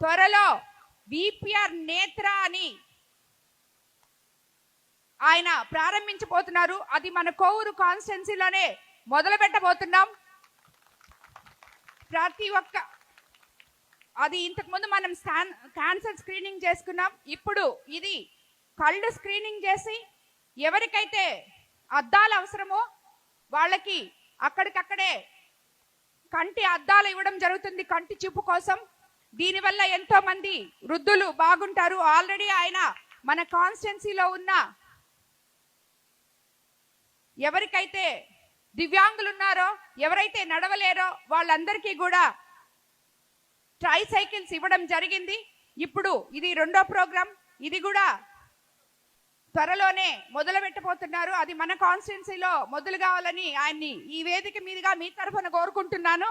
త్వరలో విపిఆర్ నేత్ర అని ఆయన ప్రారంభించబోతున్నారు. అది మన కోవూరు కాన్స్టిట్యున్సీలోనే మొదలు పెట్టబోతున్నాం ప్రతి ఒక్క అది ఇంతకుముందు మనం స్కాన్ క్యాన్సర్ స్క్రీనింగ్ చేసుకున్నాం. ఇప్పుడు ఇది కళ్ళు స్క్రీనింగ్ చేసి ఎవరికైతే అద్దాలు అవసరమో వాళ్ళకి అక్కడికక్కడే కంటి అద్దాలు ఇవ్వడం జరుగుతుంది. కంటి చూపు కోసం దీనివల్ల ఎంతో మంది వృద్ధులు బాగుంటారు. ఆల్రెడీ ఆయన మన కాన్స్టిట్యున్సీలో ఉన్న ఎవరికైతే దివ్యాంగులు ఉన్నారో ఎవరైతే నడవలేరో వాళ్ళందరికీ కూడా ట్రై సైకిల్స్ ఇవ్వడం జరిగింది. ఇప్పుడు ఇది రెండో ప్రోగ్రాం ఇది కూడా త్వరలోనే మొదలు పెట్టబోతున్నారు అది మన కాన్స్టిట్యున్సీలో మొదలు కావాలని ఆయన్ని ఈ వేదిక మీదుగా మీ తరఫున కోరుకుంటున్నాను.